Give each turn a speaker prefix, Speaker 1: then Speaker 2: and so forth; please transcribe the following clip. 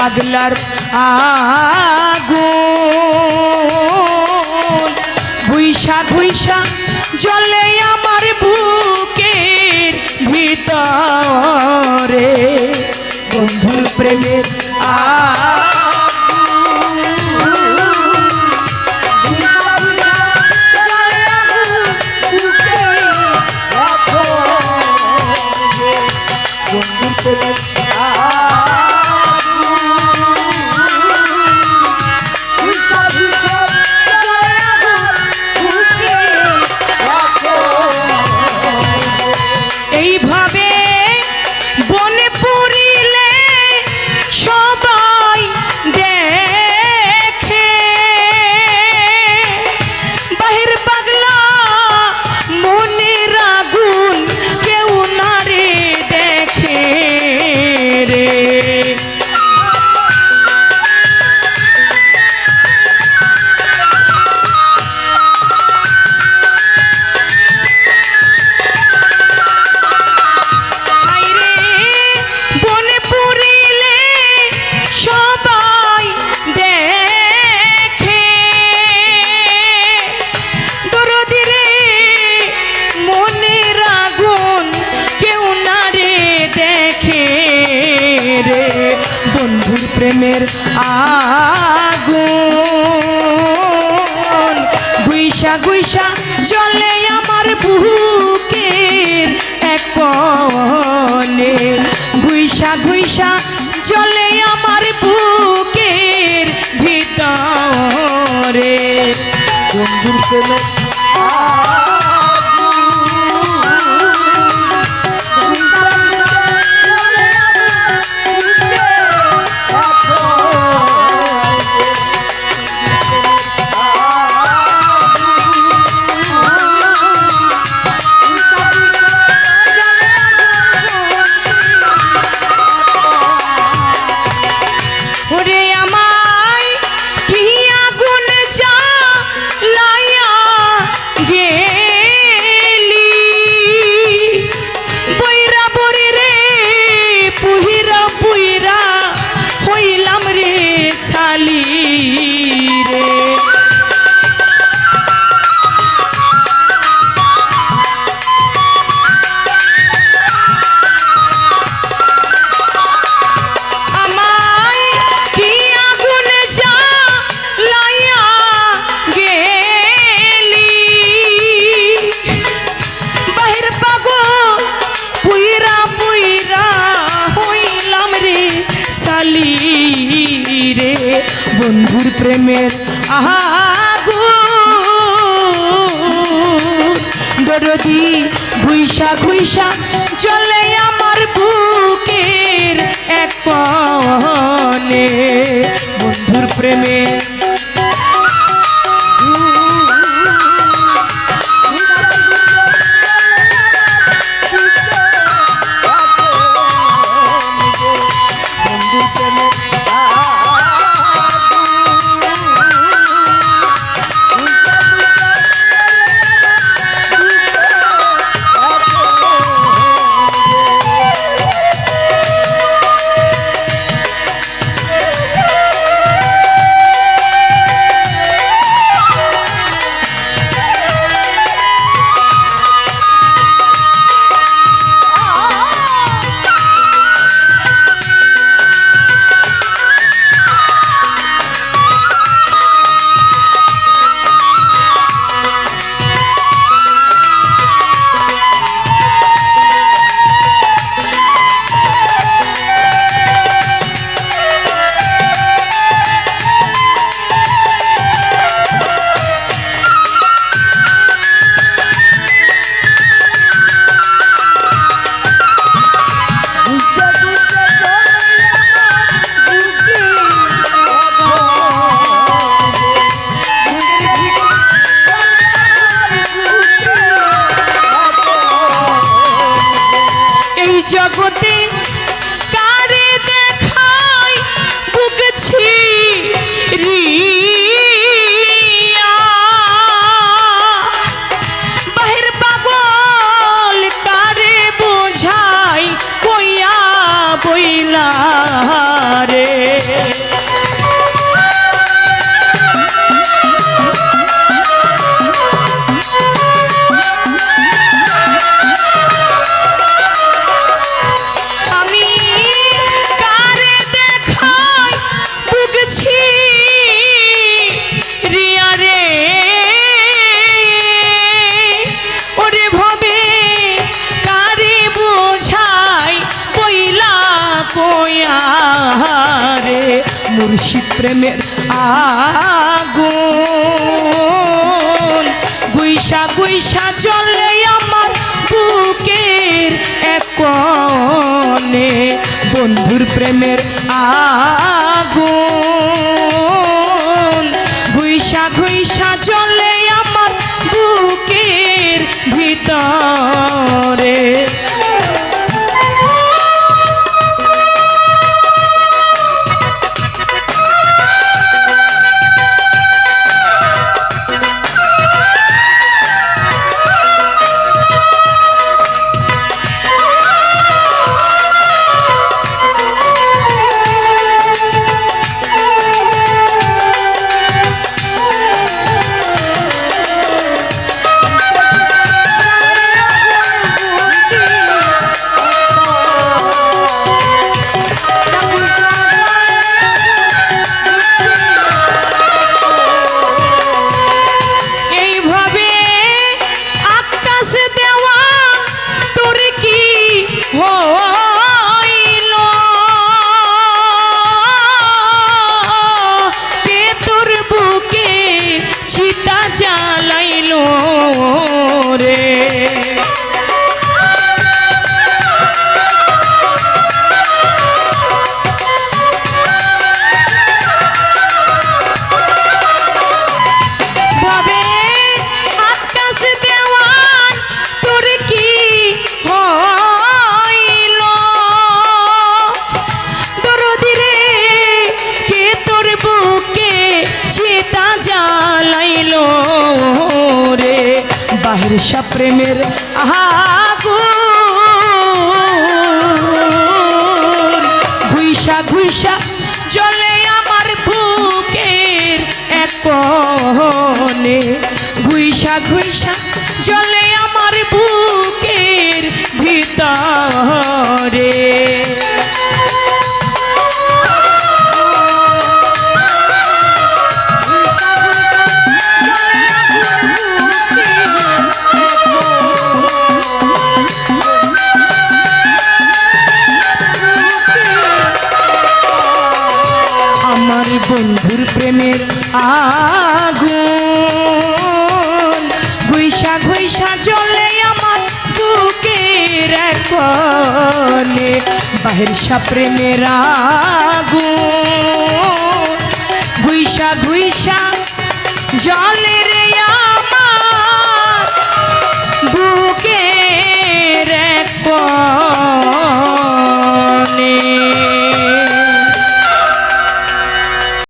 Speaker 1: পাগলার আগুন। ভুইসা ভুইসা জলে আমার বুকের ভিতরে। বন্ধুর প্রেমের প্রেমের আগুন। গুইসা গুইসা জলে আমার বুকের এক কনে গুইসা গুইসা জলে আমার বুকের ভিতরে।
Speaker 2: বন্ধুর প্রেমে
Speaker 1: বন্ধুর প্রেমের আহাগুদি দরদি ঘুইসা ঘুইসা চলে আমার বুকের এক বন্ধুর প্রেমে মুর্শিদ প্রেমের আগুন। গুইসা গুইসা চলে আমার বুকের এক বন্ধুর প্রেমের আগুন। গুইসা গুইসা চলে আমার বুকের ভিতরে। বাহির সা প্রেমের আগুন। ঘুইসা ঘুইসা চলে আমার বুকের এক ঘুইসা ঘুইসা জলে আমার বন্ধুর প্রেমের আগুন। ঘুইসা ঘুইসা চলে আমার বুকের কোণে বাহির সা প্রেমের আগুন। ঘুইসা ঘুইসা